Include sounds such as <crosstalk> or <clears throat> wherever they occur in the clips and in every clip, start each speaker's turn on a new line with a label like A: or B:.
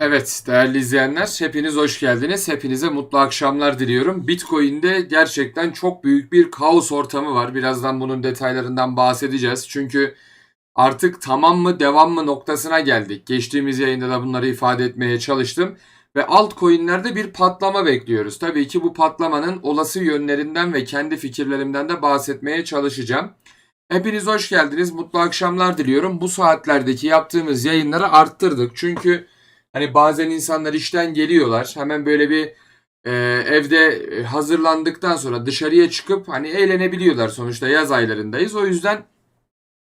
A: Evet değerli izleyenler hepiniz hoş geldiniz. Hepinize mutlu akşamlar diliyorum. Bitcoin'de gerçekten çok büyük bir kaos ortamı var. Birazdan bunun detaylarından bahsedeceğiz. Çünkü artık tamam mı devam mı noktasına geldik. Geçtiğimiz yayında da bunları ifade etmeye çalıştım. Ve altcoin'lerde bir patlama bekliyoruz. Tabii ki bu patlamanın olası yönlerinden ve kendi fikirlerimden de bahsetmeye çalışacağım. Hepiniz hoş geldiniz. Mutlu akşamlar diliyorum. Bu saatlerdeki yaptığımız yayınları arttırdık. Çünkü Hani bazen insanlar işten geliyorlar. Hemen böyle bir e, evde hazırlandıktan sonra dışarıya çıkıp hani eğlenebiliyorlar. Sonuçta yaz aylarındayız. O yüzden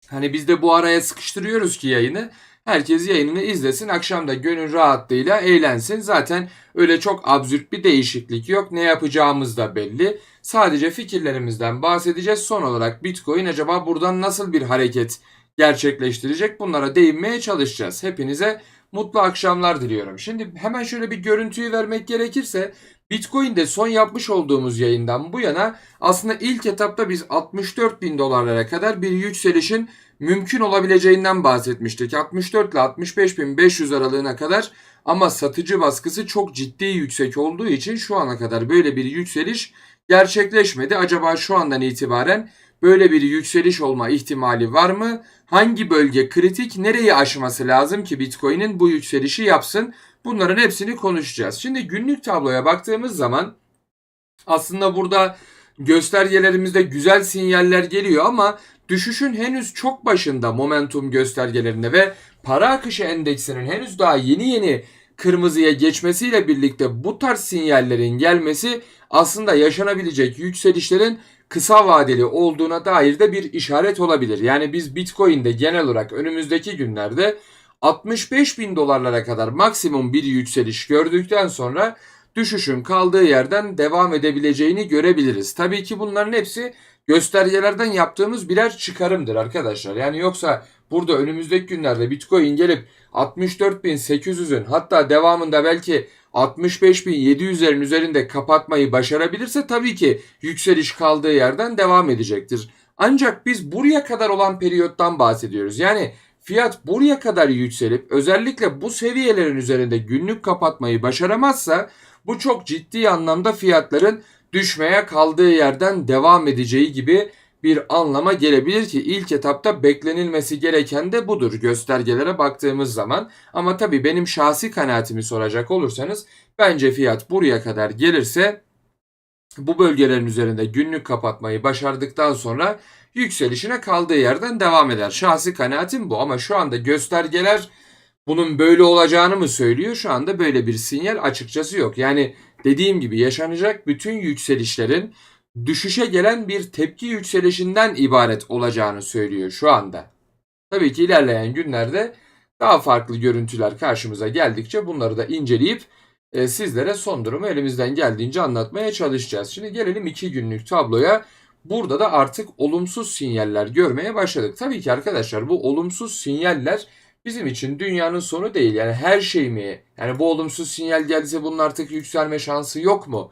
A: hani biz de bu araya sıkıştırıyoruz ki yayını. Herkes yayınını izlesin. Akşam da gönül rahatlığıyla eğlensin. Zaten öyle çok absürt bir değişiklik yok. Ne yapacağımız da belli. Sadece fikirlerimizden bahsedeceğiz. Son olarak Bitcoin acaba buradan nasıl bir hareket gerçekleştirecek? Bunlara değinmeye çalışacağız. Hepinize mutlu akşamlar diliyorum. Şimdi hemen şöyle bir görüntüyü vermek gerekirse Bitcoin'de son yapmış olduğumuz yayından bu yana aslında ilk etapta biz 64 bin dolarlara kadar bir yükselişin mümkün olabileceğinden bahsetmiştik. 64 ile 65 bin 500 aralığına kadar ama satıcı baskısı çok ciddi yüksek olduğu için şu ana kadar böyle bir yükseliş gerçekleşmedi. Acaba şu andan itibaren böyle bir yükseliş olma ihtimali var mı? Hangi bölge kritik? Nereyi aşması lazım ki Bitcoin'in bu yükselişi yapsın? Bunların hepsini konuşacağız. Şimdi günlük tabloya baktığımız zaman aslında burada göstergelerimizde güzel sinyaller geliyor ama düşüşün henüz çok başında momentum göstergelerinde ve para akışı endeksinin henüz daha yeni yeni kırmızıya geçmesiyle birlikte bu tarz sinyallerin gelmesi aslında yaşanabilecek yükselişlerin kısa vadeli olduğuna dair de bir işaret olabilir. Yani biz Bitcoin'de genel olarak önümüzdeki günlerde 65 bin dolarlara kadar maksimum bir yükseliş gördükten sonra düşüşün kaldığı yerden devam edebileceğini görebiliriz. Tabii ki bunların hepsi göstergelerden yaptığımız birer çıkarımdır arkadaşlar. Yani yoksa burada önümüzdeki günlerde Bitcoin gelip 64.800'ün hatta devamında belki 65.700'lerin üzerinde kapatmayı başarabilirse tabii ki yükseliş kaldığı yerden devam edecektir. Ancak biz buraya kadar olan periyottan bahsediyoruz. Yani fiyat buraya kadar yükselip özellikle bu seviyelerin üzerinde günlük kapatmayı başaramazsa bu çok ciddi anlamda fiyatların düşmeye kaldığı yerden devam edeceği gibi bir anlama gelebilir ki ilk etapta beklenilmesi gereken de budur göstergelere baktığımız zaman. Ama tabii benim şahsi kanaatimi soracak olursanız bence fiyat buraya kadar gelirse bu bölgelerin üzerinde günlük kapatmayı başardıktan sonra yükselişine kaldığı yerden devam eder. Şahsi kanaatim bu ama şu anda göstergeler bunun böyle olacağını mı söylüyor? Şu anda böyle bir sinyal açıkçası yok. Yani dediğim gibi yaşanacak bütün yükselişlerin düşüşe gelen bir tepki yükselişinden ibaret olacağını söylüyor şu anda. Tabii ki ilerleyen günlerde daha farklı görüntüler karşımıza geldikçe bunları da inceleyip e, sizlere son durumu elimizden geldiğince anlatmaya çalışacağız. Şimdi gelelim iki günlük tabloya. Burada da artık olumsuz sinyaller görmeye başladık. Tabii ki arkadaşlar bu olumsuz sinyaller bizim için dünyanın sonu değil. Yani her şey mi? Yani bu olumsuz sinyal gelse bunun artık yükselme şansı yok mu?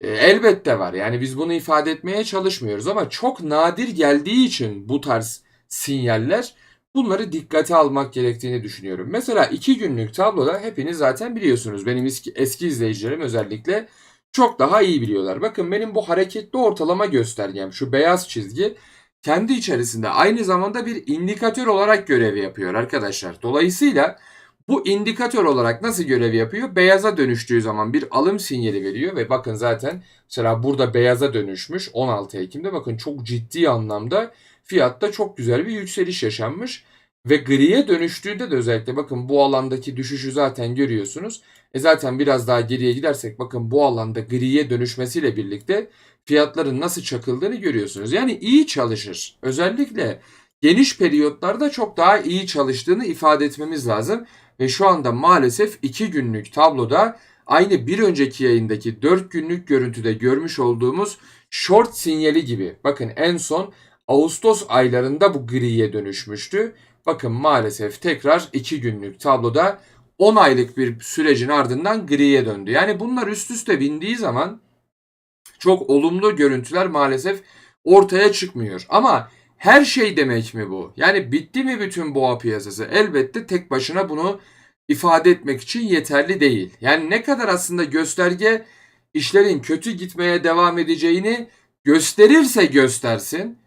A: E, elbette var. Yani biz bunu ifade etmeye çalışmıyoruz ama çok nadir geldiği için bu tarz sinyaller bunları dikkate almak gerektiğini düşünüyorum. Mesela iki günlük tabloda hepiniz zaten biliyorsunuz. Benim eski, izleyicilerim özellikle çok daha iyi biliyorlar. Bakın benim bu hareketli ortalama göstergem şu beyaz çizgi kendi içerisinde aynı zamanda bir indikatör olarak görev yapıyor arkadaşlar. Dolayısıyla bu indikatör olarak nasıl görev yapıyor? Beyaza dönüştüğü zaman bir alım sinyali veriyor ve bakın zaten mesela burada beyaza dönüşmüş 16 Ekim'de bakın çok ciddi anlamda fiyatta çok güzel bir yükseliş yaşanmış. Ve griye dönüştüğünde de özellikle bakın bu alandaki düşüşü zaten görüyorsunuz. E zaten biraz daha geriye gidersek bakın bu alanda griye dönüşmesiyle birlikte fiyatların nasıl çakıldığını görüyorsunuz. Yani iyi çalışır. Özellikle geniş periyotlarda çok daha iyi çalıştığını ifade etmemiz lazım. Ve şu anda maalesef 2 günlük tabloda aynı bir önceki yayındaki 4 günlük görüntüde görmüş olduğumuz short sinyali gibi. Bakın en son Ağustos aylarında bu griye dönüşmüştü. Bakın maalesef tekrar 2 günlük tabloda 10 aylık bir sürecin ardından griye döndü. Yani bunlar üst üste bindiği zaman çok olumlu görüntüler maalesef ortaya çıkmıyor. Ama her şey demek mi bu? Yani bitti mi bütün boğa piyasası? Elbette tek başına bunu ifade etmek için yeterli değil. Yani ne kadar aslında gösterge işlerin kötü gitmeye devam edeceğini gösterirse göstersin.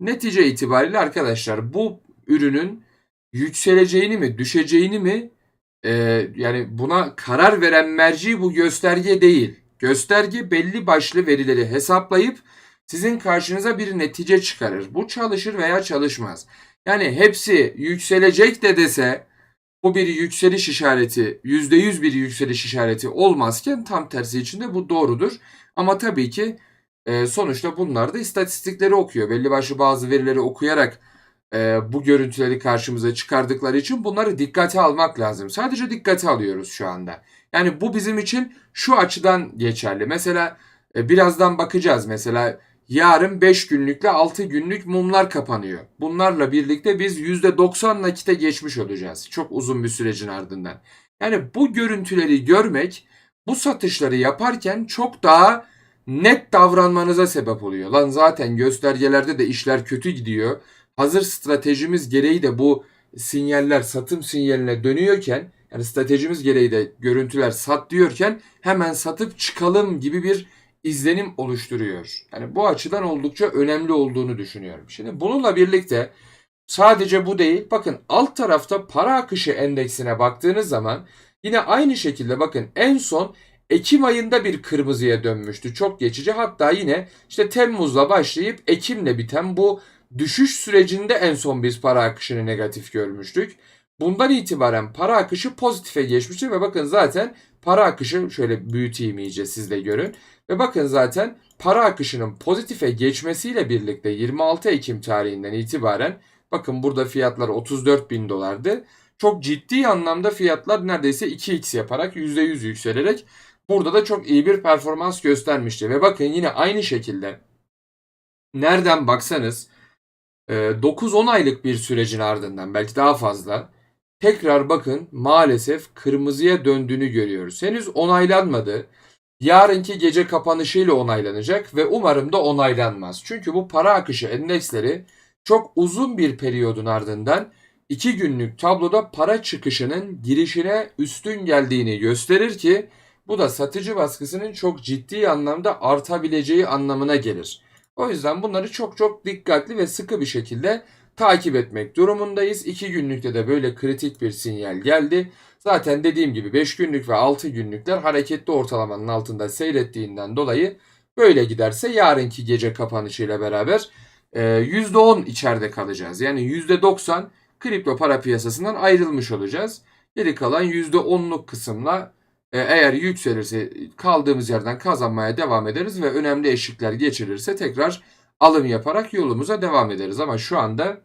A: Netice itibariyle arkadaşlar bu ürünün yükseleceğini mi düşeceğini mi e, yani buna karar veren merci bu gösterge değil. Gösterge belli başlı verileri hesaplayıp sizin karşınıza bir netice çıkarır. Bu çalışır veya çalışmaz. Yani hepsi yükselecek de dese bu bir yükseliş işareti, %100 bir yükseliş işareti olmazken tam tersi için de bu doğrudur. Ama tabii ki e, sonuçta bunlar da istatistikleri okuyor. Belli başlı bazı verileri okuyarak e, bu görüntüleri karşımıza çıkardıkları için bunları dikkate almak lazım. Sadece dikkate alıyoruz şu anda. Yani bu bizim için şu açıdan geçerli. Mesela e, birazdan bakacağız. Mesela yarın 5 günlükle 6 günlük mumlar kapanıyor. Bunlarla birlikte biz %90 nakite geçmiş olacağız. Çok uzun bir sürecin ardından. Yani bu görüntüleri görmek bu satışları yaparken çok daha net davranmanıza sebep oluyor. Lan zaten göstergelerde de işler kötü gidiyor. Hazır stratejimiz gereği de bu sinyaller satım sinyaline dönüyorken yani stratejimiz gereği de görüntüler sat diyorken hemen satıp çıkalım gibi bir izlenim oluşturuyor. Yani bu açıdan oldukça önemli olduğunu düşünüyorum. Şimdi bununla birlikte sadece bu değil. Bakın alt tarafta para akışı endeksine baktığınız zaman yine aynı şekilde bakın en son Ekim ayında bir kırmızıya dönmüştü. Çok geçici. Hatta yine işte Temmuz'la başlayıp Ekim'le biten bu düşüş sürecinde en son biz para akışını negatif görmüştük. Bundan itibaren para akışı pozitife geçmiştir ve bakın zaten para akışı şöyle büyüteyim iyice siz de görün. Ve bakın zaten para akışının pozitife geçmesiyle birlikte 26 Ekim tarihinden itibaren bakın burada fiyatlar 34 bin dolardı. Çok ciddi anlamda fiyatlar neredeyse 2x yaparak %100 yükselerek burada da çok iyi bir performans göstermişti. Ve bakın yine aynı şekilde nereden baksanız 9-10 aylık bir sürecin ardından belki daha fazla tekrar bakın maalesef kırmızıya döndüğünü görüyoruz. Henüz onaylanmadı. Yarınki gece kapanışıyla onaylanacak ve umarım da onaylanmaz. Çünkü bu para akışı endeksleri çok uzun bir periyodun ardından 2 günlük tabloda para çıkışının girişine üstün geldiğini gösterir ki bu da satıcı baskısının çok ciddi anlamda artabileceği anlamına gelir. O yüzden bunları çok çok dikkatli ve sıkı bir şekilde takip etmek durumundayız. 2 günlükte de böyle kritik bir sinyal geldi. Zaten dediğim gibi 5 günlük ve 6 günlükler hareketli ortalamanın altında seyrettiğinden dolayı böyle giderse yarınki gece kapanışıyla beraber %10 içeride kalacağız. Yani %90 kripto para piyasasından ayrılmış olacağız. Geri kalan %10'luk kısımla e, eğer yükselirse kaldığımız yerden kazanmaya devam ederiz ve önemli eşikler geçirirse tekrar alım yaparak yolumuza devam ederiz. Ama şu anda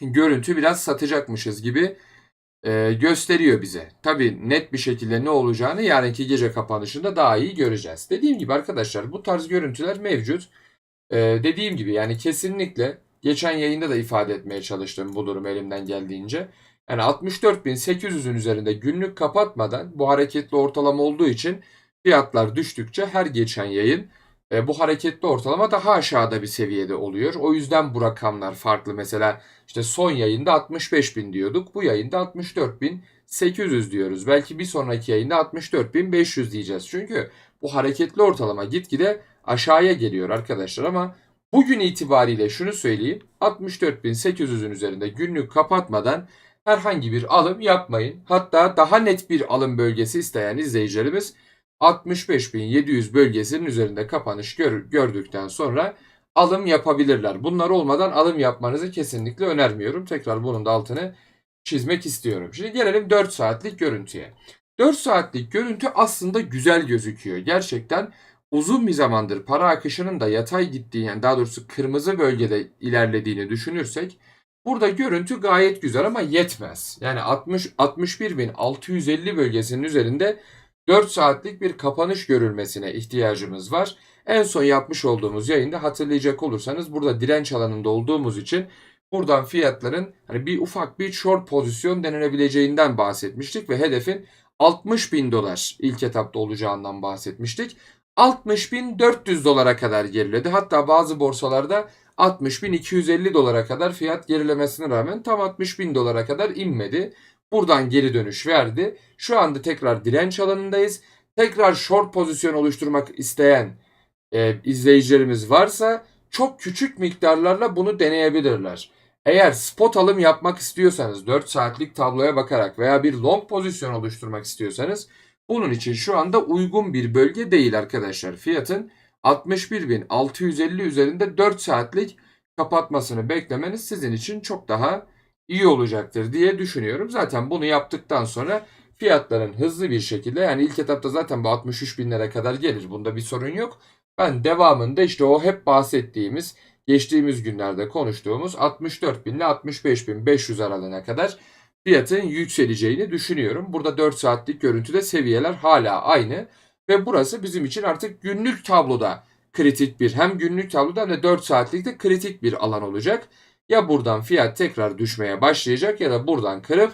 A: görüntü biraz satacakmışız gibi e, gösteriyor bize. Tabi net bir şekilde ne olacağını yarınki gece kapanışında daha iyi göreceğiz. Dediğim gibi arkadaşlar bu tarz görüntüler mevcut. E, dediğim gibi yani kesinlikle geçen yayında da ifade etmeye çalıştım bu durum elimden geldiğince. Yani 64.800'ün üzerinde günlük kapatmadan bu hareketli ortalama olduğu için fiyatlar düştükçe her geçen yayın e, bu hareketli ortalama daha aşağıda bir seviyede oluyor. O yüzden bu rakamlar farklı. Mesela işte son yayında 65.000 diyorduk. Bu yayında 64.800 diyoruz. Belki bir sonraki yayında 64.500 diyeceğiz. Çünkü bu hareketli ortalama gitgide aşağıya geliyor arkadaşlar ama bugün itibariyle şunu söyleyeyim. 64.800'ün üzerinde günlük kapatmadan herhangi bir alım yapmayın. Hatta daha net bir alım bölgesi isteyen izleyicilerimiz 65.700 bölgesinin üzerinde kapanış gör, gördükten sonra alım yapabilirler. Bunlar olmadan alım yapmanızı kesinlikle önermiyorum. Tekrar bunun da altını çizmek istiyorum. Şimdi gelelim 4 saatlik görüntüye. 4 saatlik görüntü aslında güzel gözüküyor. Gerçekten uzun bir zamandır para akışının da yatay gittiği yani daha doğrusu kırmızı bölgede ilerlediğini düşünürsek burada görüntü gayet güzel ama yetmez. Yani 60 61.650 bölgesinin üzerinde 4 saatlik bir kapanış görülmesine ihtiyacımız var. En son yapmış olduğumuz yayında hatırlayacak olursanız burada direnç alanında olduğumuz için buradan fiyatların hani bir ufak bir short pozisyon denilebileceğinden bahsetmiştik ve hedefin 60 bin dolar ilk etapta olacağından bahsetmiştik. 60.400 dolara kadar geriledi. Hatta bazı borsalarda 60.250 dolara kadar fiyat gerilemesine rağmen tam 60.000 dolara kadar inmedi. Buradan geri dönüş verdi. Şu anda tekrar direnç alanındayız. Tekrar short pozisyon oluşturmak isteyen e, izleyicilerimiz varsa çok küçük miktarlarla bunu deneyebilirler. Eğer spot alım yapmak istiyorsanız 4 saatlik tabloya bakarak veya bir long pozisyon oluşturmak istiyorsanız bunun için şu anda uygun bir bölge değil arkadaşlar. Fiyatın 61.650 üzerinde 4 saatlik kapatmasını beklemeniz sizin için çok daha iyi olacaktır diye düşünüyorum. Zaten bunu yaptıktan sonra fiyatların hızlı bir şekilde yani ilk etapta zaten bu 63 binlere kadar gelir. Bunda bir sorun yok. Ben devamında işte o hep bahsettiğimiz geçtiğimiz günlerde konuştuğumuz 64 bin ile 65 bin 500 aralığına kadar fiyatın yükseleceğini düşünüyorum. Burada 4 saatlik görüntüde seviyeler hala aynı ve burası bizim için artık günlük tabloda kritik bir hem günlük tabloda hem de 4 saatlikte kritik bir alan olacak. Ya buradan fiyat tekrar düşmeye başlayacak ya da buradan kırıp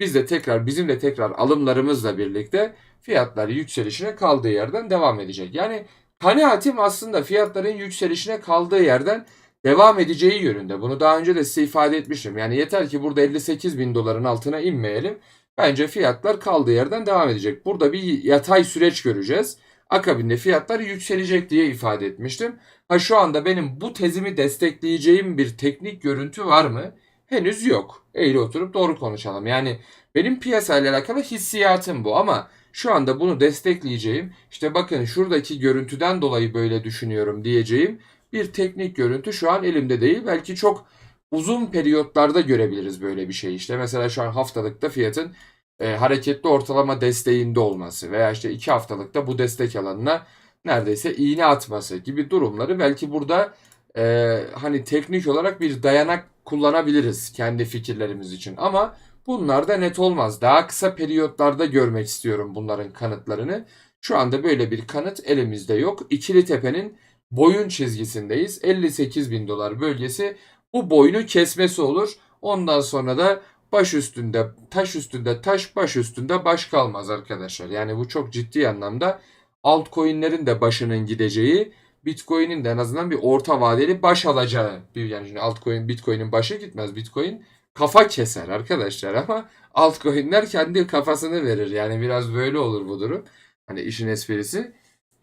A: biz de tekrar bizim de tekrar alımlarımızla birlikte fiyatlar yükselişine kaldığı yerden devam edecek. Yani kanaatim aslında fiyatların yükselişine kaldığı yerden devam edeceği yönünde. Bunu daha önce de size ifade etmiştim. Yani yeter ki burada 58 bin doların altına inmeyelim. Bence fiyatlar kaldığı yerden devam edecek. Burada bir yatay süreç göreceğiz. Akabinde fiyatlar yükselecek diye ifade etmiştim. Ha şu anda benim bu tezimi destekleyeceğim bir teknik görüntü var mı? Henüz yok. Eğri oturup doğru konuşalım. Yani benim piyasayla alakalı hissiyatım bu ama şu anda bunu destekleyeceğim, işte bakın şuradaki görüntüden dolayı böyle düşünüyorum diyeceğim bir teknik görüntü şu an elimde değil. Belki çok uzun periyotlarda görebiliriz böyle bir şey. İşte mesela şu an haftalıkta fiyatın e, hareketli ortalama desteğinde olması veya işte iki haftalıkta bu destek alanına neredeyse iğne atması gibi durumları belki burada e, hani teknik olarak bir dayanak kullanabiliriz kendi fikirlerimiz için. Ama bunlar da net olmaz. Daha kısa periyotlarda görmek istiyorum bunların kanıtlarını. Şu anda böyle bir kanıt elimizde yok. İkili Tepe'nin boyun çizgisindeyiz. 58 bin dolar bölgesi bu boyunu kesmesi olur. Ondan sonra da baş üstünde taş üstünde taş baş üstünde baş kalmaz arkadaşlar. Yani bu çok ciddi anlamda altcoin'lerin de başının gideceği Bitcoin'in de en azından bir orta vadeli baş alacağı bir yani şimdi altcoin Bitcoin'in başı gitmez. Bitcoin kafa keser arkadaşlar ama altcoin'ler kendi kafasını verir. Yani biraz böyle olur bu durum. Hani işin esprisi.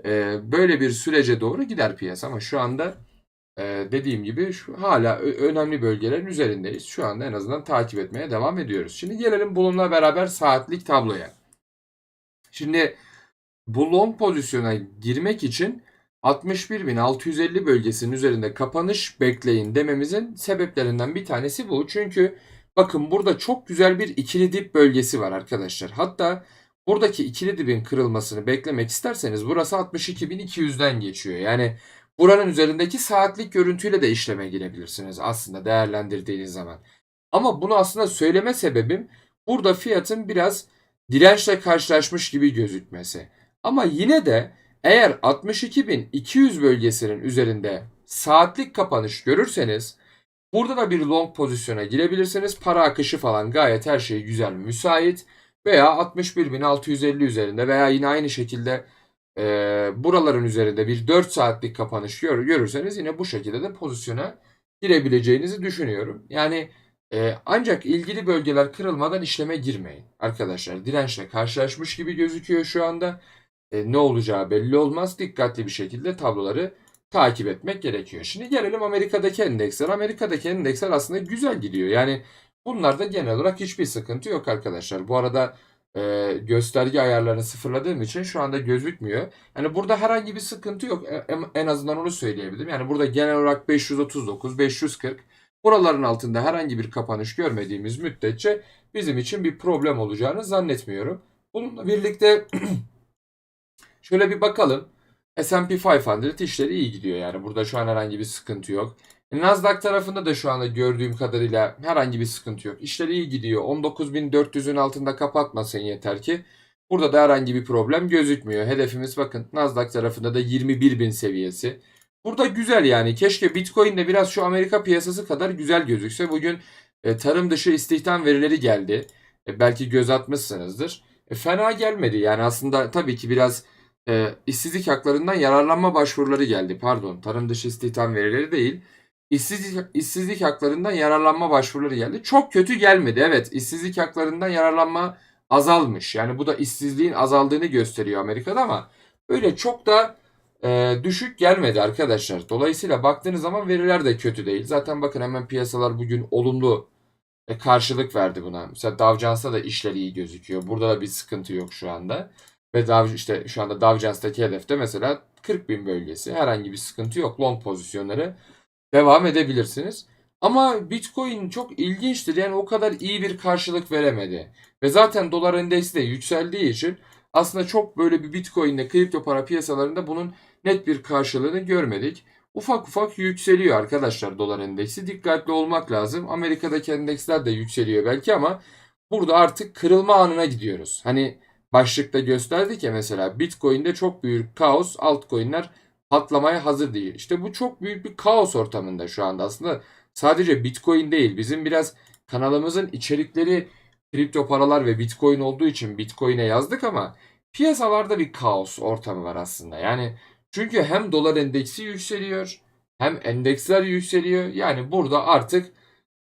A: Ee, böyle bir sürece doğru gider piyasa ama şu anda e, dediğim gibi şu, hala önemli bölgelerin üzerindeyiz. Şu anda en azından takip etmeye devam ediyoruz. Şimdi gelelim bununla beraber saatlik tabloya. Şimdi bu long pozisyona girmek için 61.650 bölgesinin üzerinde kapanış bekleyin dememizin sebeplerinden bir tanesi bu. Çünkü bakın burada çok güzel bir ikili dip bölgesi var arkadaşlar. Hatta buradaki ikili dibin kırılmasını beklemek isterseniz burası 62.200'den geçiyor. Yani buranın üzerindeki saatlik görüntüyle de işleme girebilirsiniz aslında değerlendirdiğiniz zaman. Ama bunu aslında söyleme sebebim burada fiyatın biraz dirençle karşılaşmış gibi gözükmesi. Ama yine de eğer 62.200 bölgesinin üzerinde saatlik kapanış görürseniz burada da bir long pozisyona girebilirsiniz. Para akışı falan gayet her şey güzel müsait. Veya 61.650 üzerinde veya yine aynı şekilde e, buraların üzerinde bir 4 saatlik kapanış gör, görürseniz yine bu şekilde de pozisyona girebileceğinizi düşünüyorum. Yani e, ancak ilgili bölgeler kırılmadan işleme girmeyin. Arkadaşlar dirençle karşılaşmış gibi gözüküyor şu anda e, ne olacağı belli olmaz. Dikkatli bir şekilde tabloları takip etmek gerekiyor. Şimdi gelelim Amerika'daki endeksler. Amerika'daki endeksler aslında güzel gidiyor. Yani bunlarda genel olarak hiçbir sıkıntı yok arkadaşlar. Bu arada e, gösterge ayarlarını sıfırladığım için şu anda gözükmüyor. Yani burada herhangi bir sıkıntı yok. E, en azından onu söyleyebilirim. Yani burada genel olarak 539, 540 buraların altında herhangi bir kapanış görmediğimiz müddetçe bizim için bir problem olacağını zannetmiyorum. Bununla birlikte <clears throat> Şöyle bir bakalım. S&P 500 işleri iyi gidiyor yani. Burada şu an herhangi bir sıkıntı yok. Nasdaq tarafında da şu anda gördüğüm kadarıyla herhangi bir sıkıntı yok. İşleri iyi gidiyor. 19.400'ün altında kapatmasın yeter ki. Burada da herhangi bir problem gözükmüyor. Hedefimiz bakın Nasdaq tarafında da 21.000 seviyesi. Burada güzel yani. Keşke Bitcoin de biraz şu Amerika piyasası kadar güzel gözükse. Bugün e, tarım dışı istihdam verileri geldi. E, belki göz atmışsınızdır. E, fena gelmedi. Yani aslında tabii ki biraz e, işsizlik haklarından yararlanma başvuruları geldi. Pardon, tarım dışı istihdam verileri değil. İşsizlik, işsizlik haklarından yararlanma başvuruları geldi. Çok kötü gelmedi. Evet işsizlik haklarından yararlanma azalmış. Yani bu da işsizliğin azaldığını gösteriyor Amerika'da ama öyle çok da e, düşük gelmedi arkadaşlar. Dolayısıyla baktığınız zaman veriler de kötü değil. Zaten bakın hemen piyasalar bugün olumlu e, karşılık verdi buna. Mesela Dow Jones'ta da işler iyi gözüküyor. Burada da bir sıkıntı yok şu anda. Ve Dow, işte şu anda Dow Jones'taki hedefte mesela 40 bin bölgesi. Herhangi bir sıkıntı yok. Long pozisyonları devam edebilirsiniz. Ama Bitcoin çok ilginçtir. Yani o kadar iyi bir karşılık veremedi. Ve zaten dolar endeksi de yükseldiği için aslında çok böyle bir Bitcoin ile kripto para piyasalarında bunun net bir karşılığını görmedik. Ufak ufak yükseliyor arkadaşlar dolar endeksi. Dikkatli olmak lazım. Amerika'daki endeksler de yükseliyor belki ama burada artık kırılma anına gidiyoruz. Hani başlıkta gösterdik ya mesela Bitcoin'de çok büyük kaos, altcoin'ler patlamaya hazır değil. İşte bu çok büyük bir kaos ortamında şu anda aslında. Sadece Bitcoin değil. Bizim biraz kanalımızın içerikleri kripto paralar ve Bitcoin olduğu için Bitcoin'e yazdık ama piyasalarda bir kaos ortamı var aslında. Yani çünkü hem dolar endeksi yükseliyor hem endeksler yükseliyor. Yani burada artık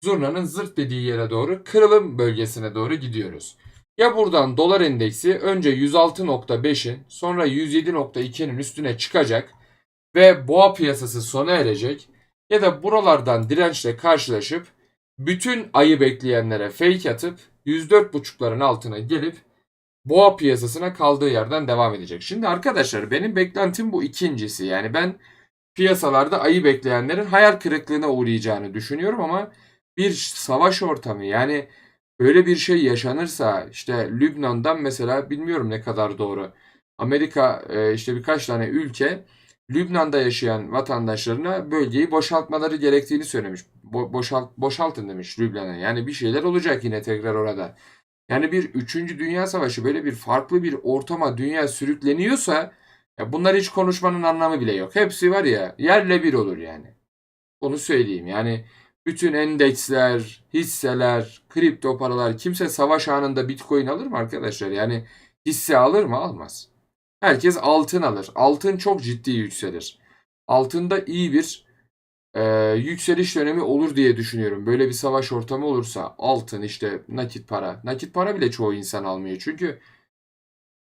A: zurnanın zırt dediği yere doğru kırılım bölgesine doğru gidiyoruz. Ya buradan dolar endeksi önce 106.5'in sonra 107.2'nin üstüne çıkacak ve boğa piyasası sona erecek ya da buralardan dirençle karşılaşıp bütün ayı bekleyenlere fake atıp 104.5'ların altına gelip boğa piyasasına kaldığı yerden devam edecek. Şimdi arkadaşlar benim beklentim bu ikincisi. Yani ben piyasalarda ayı bekleyenlerin hayal kırıklığına uğrayacağını düşünüyorum ama bir savaş ortamı yani öyle bir şey yaşanırsa işte Lübnan'dan mesela bilmiyorum ne kadar doğru. Amerika e, işte birkaç tane ülke Lübnan'da yaşayan vatandaşlarına bölgeyi boşaltmaları gerektiğini söylemiş. Bo- boşalt, boşaltın demiş Lübnan'a. Yani bir şeyler olacak yine tekrar orada. Yani bir 3. Dünya Savaşı böyle bir farklı bir ortama dünya sürükleniyorsa ya bunlar hiç konuşmanın anlamı bile yok. Hepsi var ya yerle bir olur yani. Onu söyleyeyim. Yani bütün endeksler, hisseler, kripto paralar kimse savaş anında Bitcoin alır mı arkadaşlar? Yani hisse alır mı? Almaz. Herkes altın alır. Altın çok ciddi yükselir. Altında iyi bir e, yükseliş dönemi olur diye düşünüyorum. Böyle bir savaş ortamı olursa altın işte nakit para. Nakit para bile çoğu insan almıyor. Çünkü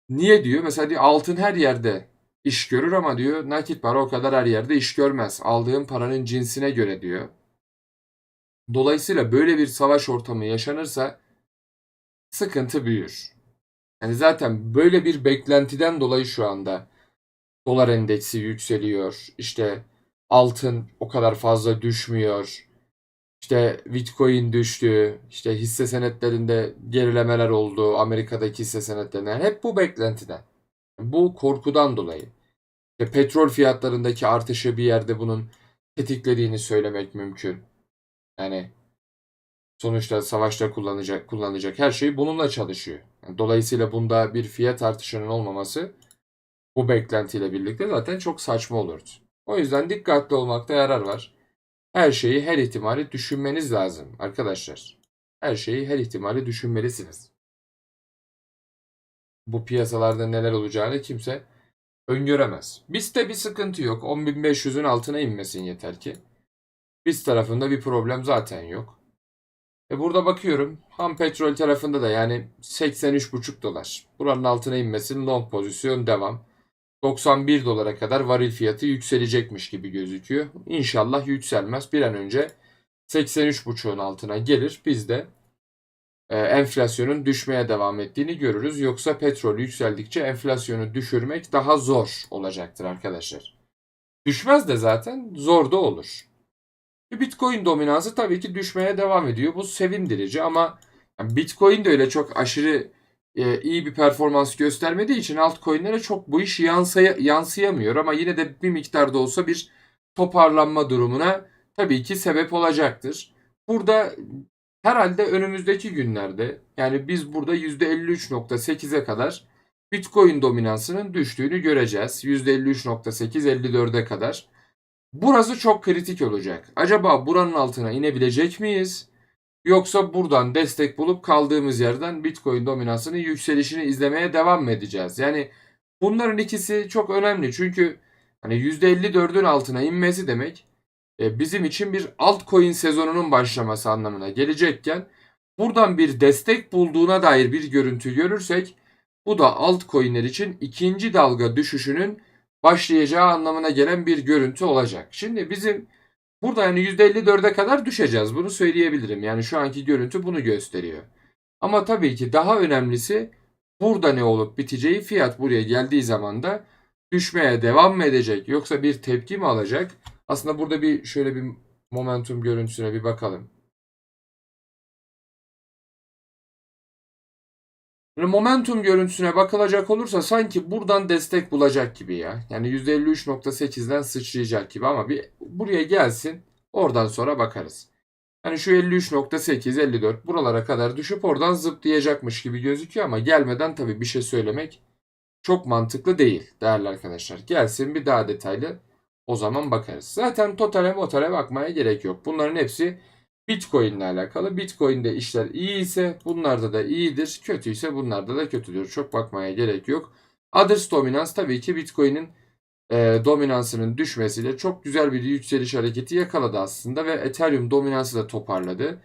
A: niye diyor? Mesela diyor altın her yerde iş görür ama diyor nakit para o kadar her yerde iş görmez. Aldığın paranın cinsine göre diyor. Dolayısıyla böyle bir savaş ortamı yaşanırsa sıkıntı büyür. Yani zaten böyle bir beklentiden dolayı şu anda dolar endeksi yükseliyor. İşte altın o kadar fazla düşmüyor. İşte Bitcoin düştü. İşte hisse senetlerinde gerilemeler oldu. Amerika'daki hisse senetlerine. Hep bu beklentiden. Bu korkudan dolayı. İşte petrol fiyatlarındaki artışı bir yerde bunun tetiklediğini söylemek mümkün. Yani sonuçta savaşta kullanacak kullanacak her şey bununla çalışıyor. Dolayısıyla bunda bir fiyat artışının olmaması bu beklentiyle birlikte zaten çok saçma olurdu. O yüzden dikkatli olmakta yarar var. Her şeyi her ihtimali düşünmeniz lazım arkadaşlar. Her şeyi her ihtimali düşünmelisiniz. Bu piyasalarda neler olacağını kimse öngöremez. BIST'te bir sıkıntı yok. 10.500'ün altına inmesin yeter ki. BIST tarafında bir problem zaten yok. E burada bakıyorum ham petrol tarafında da yani 83,5 dolar. Buranın altına inmesin long pozisyon devam. 91 dolara kadar varil fiyatı yükselecekmiş gibi gözüküyor. İnşallah yükselmez. Bir an önce 83,5'un altına gelir. Biz de e, enflasyonun düşmeye devam ettiğini görürüz. Yoksa petrol yükseldikçe enflasyonu düşürmek daha zor olacaktır arkadaşlar. Düşmez de zaten zor da olur. Bitcoin dominansı tabii ki düşmeye devam ediyor. Bu sevindirici ama Bitcoin de öyle çok aşırı e, iyi bir performans göstermediği için altcoin'lere çok bu iş yansıya, yansıyamıyor ama yine de bir miktarda olsa bir toparlanma durumuna tabii ki sebep olacaktır. Burada herhalde önümüzdeki günlerde yani biz burada %53.8'e kadar Bitcoin dominansının düştüğünü göreceğiz. %53.8-54'e kadar. Burası çok kritik olacak. Acaba buranın altına inebilecek miyiz? Yoksa buradan destek bulup kaldığımız yerden Bitcoin dominansının yükselişini izlemeye devam mı edeceğiz? Yani bunların ikisi çok önemli. Çünkü hani %54'ün altına inmesi demek e, bizim için bir altcoin sezonunun başlaması anlamına gelecekken buradan bir destek bulduğuna dair bir görüntü görürsek bu da altcoin'ler için ikinci dalga düşüşünün başlayacağı anlamına gelen bir görüntü olacak. Şimdi bizim burada yani %54'e kadar düşeceğiz. Bunu söyleyebilirim. Yani şu anki görüntü bunu gösteriyor. Ama tabii ki daha önemlisi burada ne olup biteceği fiyat buraya geldiği zaman da düşmeye devam mı edecek yoksa bir tepki mi alacak? Aslında burada bir şöyle bir momentum görüntüsüne bir bakalım. Momentum görüntüsüne bakılacak olursa sanki buradan destek bulacak gibi ya. Yani %53.8'den sıçrayacak gibi ama bir buraya gelsin oradan sonra bakarız. Yani şu 53.8, 54 buralara kadar düşüp oradan zıplayacakmış gibi gözüküyor ama gelmeden tabii bir şey söylemek çok mantıklı değil değerli arkadaşlar. Gelsin bir daha detaylı o zaman bakarız. Zaten totale motale bakmaya gerek yok. Bunların hepsi Bitcoin ile alakalı. Bitcoin'de işler iyi ise bunlarda da iyidir. Kötü ise bunlarda da kötüdür. Çok bakmaya gerek yok. Others dominans tabii ki Bitcoin'in e, dominansının düşmesiyle çok güzel bir yükseliş hareketi yakaladı aslında ve Ethereum dominansı da toparladı.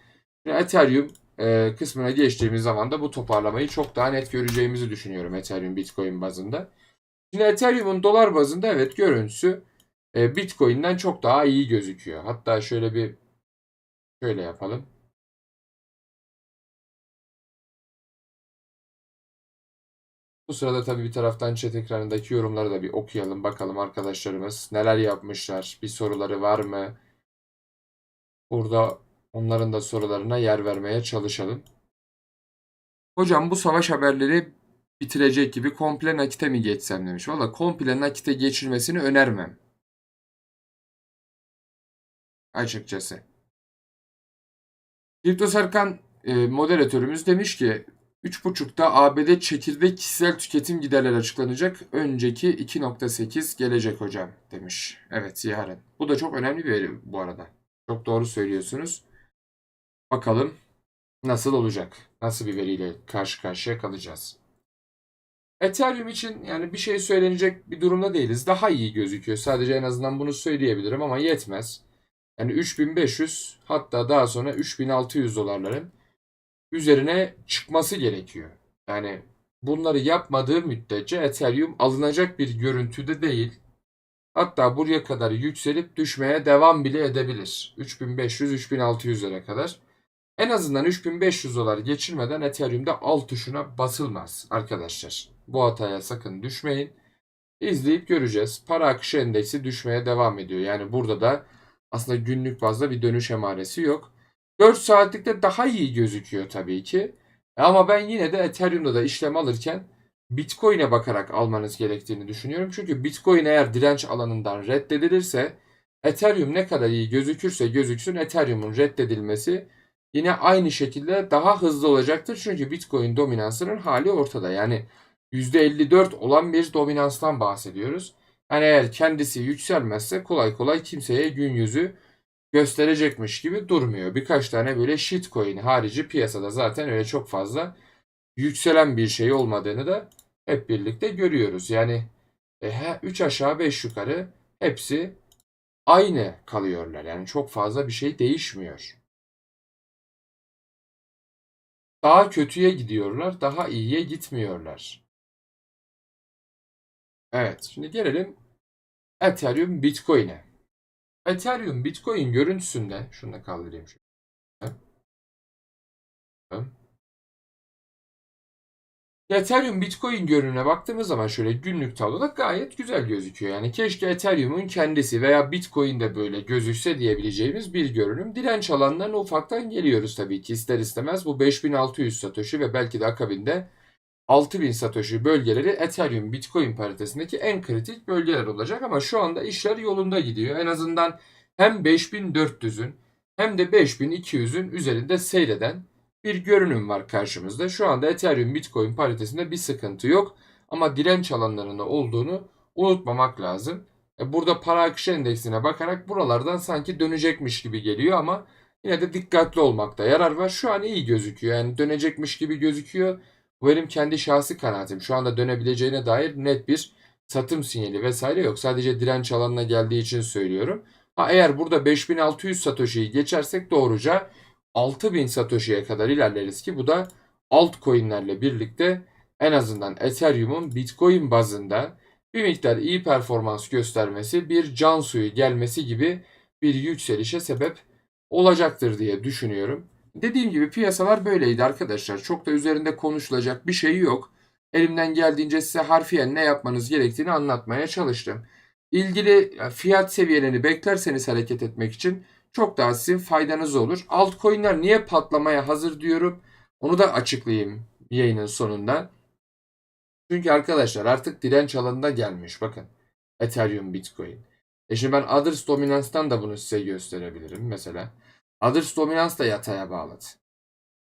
A: Şimdi Ethereum e, kısmına geçtiğimiz zaman da bu toparlamayı çok daha net göreceğimizi düşünüyorum Ethereum Bitcoin bazında. Şimdi Ethereum'un dolar bazında evet görüntüsü e, Bitcoin'den çok daha iyi gözüküyor. Hatta şöyle bir şöyle yapalım. Bu sırada tabii bir taraftan chat ekranındaki yorumları da bir okuyalım bakalım arkadaşlarımız neler yapmışlar, bir soruları var mı? Burada onların da sorularına yer vermeye çalışalım. Hocam bu savaş haberleri bitirecek gibi komple nakite mi geçsem demiş. Valla komple nakite geçirmesini önermem. Açıkçası. Kripto Serkan e, moderatörümüz demiş ki 3.5'ta ABD çekirdek kişisel tüketim giderleri açıklanacak. Önceki 2.8 gelecek hocam demiş. Evet yarın. Bu da çok önemli bir veri bu arada. Çok doğru söylüyorsunuz. Bakalım nasıl olacak? Nasıl bir veriyle karşı karşıya kalacağız? Ethereum için yani bir şey söylenecek bir durumda değiliz. Daha iyi gözüküyor. Sadece en azından bunu söyleyebilirim ama yetmez. Yani 3500 hatta daha sonra 3600 dolarların üzerine çıkması gerekiyor. Yani bunları yapmadığı müddetçe Ethereum alınacak bir görüntüde değil. Hatta buraya kadar yükselip düşmeye devam bile edebilir. 3500-3600'lere kadar. En azından 3500 dolar geçirmeden Ethereum'de alt tuşuna basılmaz arkadaşlar. Bu hataya sakın düşmeyin. İzleyip göreceğiz. Para akışı endeksi düşmeye devam ediyor. Yani burada da aslında günlük bazda bir dönüş emaresi yok. 4 saatlikte daha iyi gözüküyor tabii ki. Ama ben yine de Ethereum'da da işlem alırken Bitcoin'e bakarak almanız gerektiğini düşünüyorum. Çünkü Bitcoin eğer direnç alanından reddedilirse Ethereum ne kadar iyi gözükürse gözüksün Ethereum'un reddedilmesi yine aynı şekilde daha hızlı olacaktır. Çünkü Bitcoin dominansının hali ortada. Yani %54 olan bir dominanstan bahsediyoruz. Yani eğer kendisi yükselmezse kolay kolay kimseye gün yüzü gösterecekmiş gibi durmuyor. Birkaç tane böyle shitcoin harici piyasada zaten öyle çok fazla yükselen bir şey olmadığını da hep birlikte görüyoruz. Yani 3 e, aşağı 5 yukarı hepsi aynı kalıyorlar. Yani çok fazla bir şey değişmiyor. Daha kötüye gidiyorlar, daha iyiye gitmiyorlar. Evet, şimdi gelelim Ethereum Bitcoin'e. Ethereum Bitcoin görüntüsünde şunu da kaldırayım şöyle. Ethereum Bitcoin görününe baktığımız zaman şöyle günlük tabloda gayet güzel gözüküyor. Yani keşke Ethereum'un kendisi veya Bitcoin de böyle gözükse diyebileceğimiz bir görünüm. Direnç alanlarına ufaktan geliyoruz tabii ki ister istemez. Bu 5600 Satoshi ve belki de akabinde 6000 Satoshi bölgeleri Ethereum Bitcoin paritesindeki en kritik bölgeler olacak ama şu anda işler yolunda gidiyor. En azından hem 5400'ün hem de 5200'ün üzerinde seyreden bir görünüm var karşımızda. Şu anda Ethereum Bitcoin paritesinde bir sıkıntı yok ama direnç alanlarında olduğunu unutmamak lazım. E, burada para akışı endeksine bakarak buralardan sanki dönecekmiş gibi geliyor ama yine de dikkatli olmakta yarar var. Şu an iyi gözüküyor yani dönecekmiş gibi gözüküyor bu benim kendi şahsi kanaatim. Şu anda dönebileceğine dair net bir satım sinyali vesaire yok. Sadece direnç alanına geldiği için söylüyorum. Ha eğer burada 5600 Satoshi'yi geçersek doğruca 6000 Satoshi'ye kadar ilerleriz ki bu da altcoin'lerle birlikte en azından Ethereum'un Bitcoin bazında bir miktar iyi performans göstermesi, bir can suyu gelmesi gibi bir yükselişe sebep olacaktır diye düşünüyorum. Dediğim gibi piyasalar böyleydi arkadaşlar. Çok da üzerinde konuşulacak bir şey yok. Elimden geldiğince size harfiyen ne yapmanız gerektiğini anlatmaya çalıştım. İlgili e, fiyat seviyelerini beklerseniz hareket etmek için çok daha sizin faydanız olur. Altcoin'ler niye patlamaya hazır diyorum. Onu da açıklayayım yayının sonunda. Çünkü arkadaşlar artık direnç alanına gelmiş. Bakın. Ethereum, Bitcoin. E şimdi ben Others Dominance'dan da bunu size gösterebilirim mesela. Others Dominance da yataya bağladı.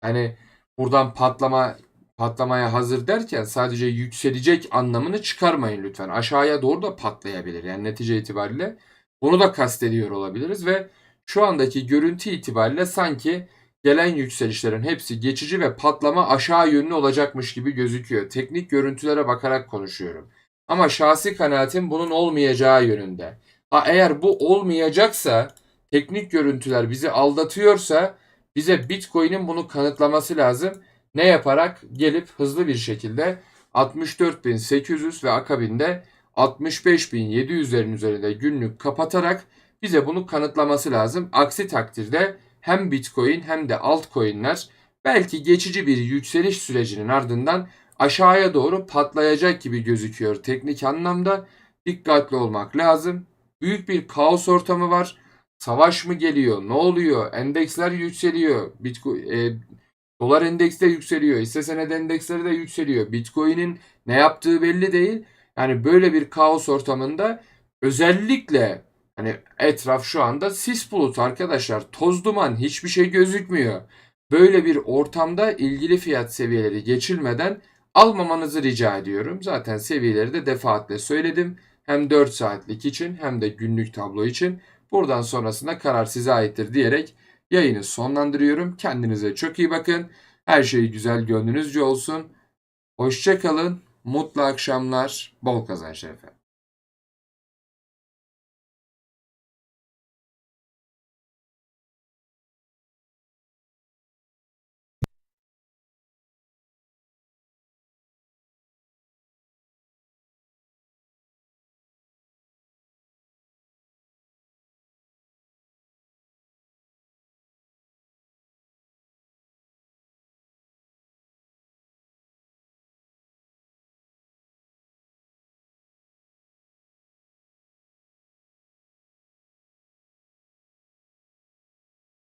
A: Hani buradan patlama patlamaya hazır derken sadece yükselecek anlamını çıkarmayın lütfen. Aşağıya doğru da patlayabilir. Yani netice itibariyle bunu da kastediyor olabiliriz ve şu andaki görüntü itibariyle sanki gelen yükselişlerin hepsi geçici ve patlama aşağı yönlü olacakmış gibi gözüküyor. Teknik görüntülere bakarak konuşuyorum. Ama şahsi kanaatim bunun olmayacağı yönünde. Ha eğer bu olmayacaksa, teknik görüntüler bizi aldatıyorsa bize Bitcoin'in bunu kanıtlaması lazım. Ne yaparak gelip hızlı bir şekilde 64.800 ve akabinde 65.700'lerin üzerinde günlük kapatarak bize bunu kanıtlaması lazım. Aksi takdirde hem Bitcoin hem de altcoin'ler belki geçici bir yükseliş sürecinin ardından aşağıya doğru patlayacak gibi gözüküyor teknik anlamda. Dikkatli olmak lazım. Büyük bir kaos ortamı var. Savaş mı geliyor? Ne oluyor? Endeksler yükseliyor. Bitcoin, e, dolar endeks de yükseliyor. Hisse senedi endeksleri de yükseliyor. Bitcoin'in ne yaptığı belli değil. Yani böyle bir kaos ortamında özellikle hani etraf şu anda sis bulut arkadaşlar. Toz duman hiçbir şey gözükmüyor. Böyle bir ortamda ilgili fiyat seviyeleri geçilmeden almamanızı rica ediyorum. Zaten seviyeleri de defaatle söyledim. Hem 4 saatlik için hem de günlük tablo için. Buradan sonrasında karar size aittir diyerek yayını sonlandırıyorum. Kendinize çok iyi bakın. Her şey güzel gönlünüzce olsun. Hoşçakalın. Mutlu akşamlar. Bol kazançlar efendim.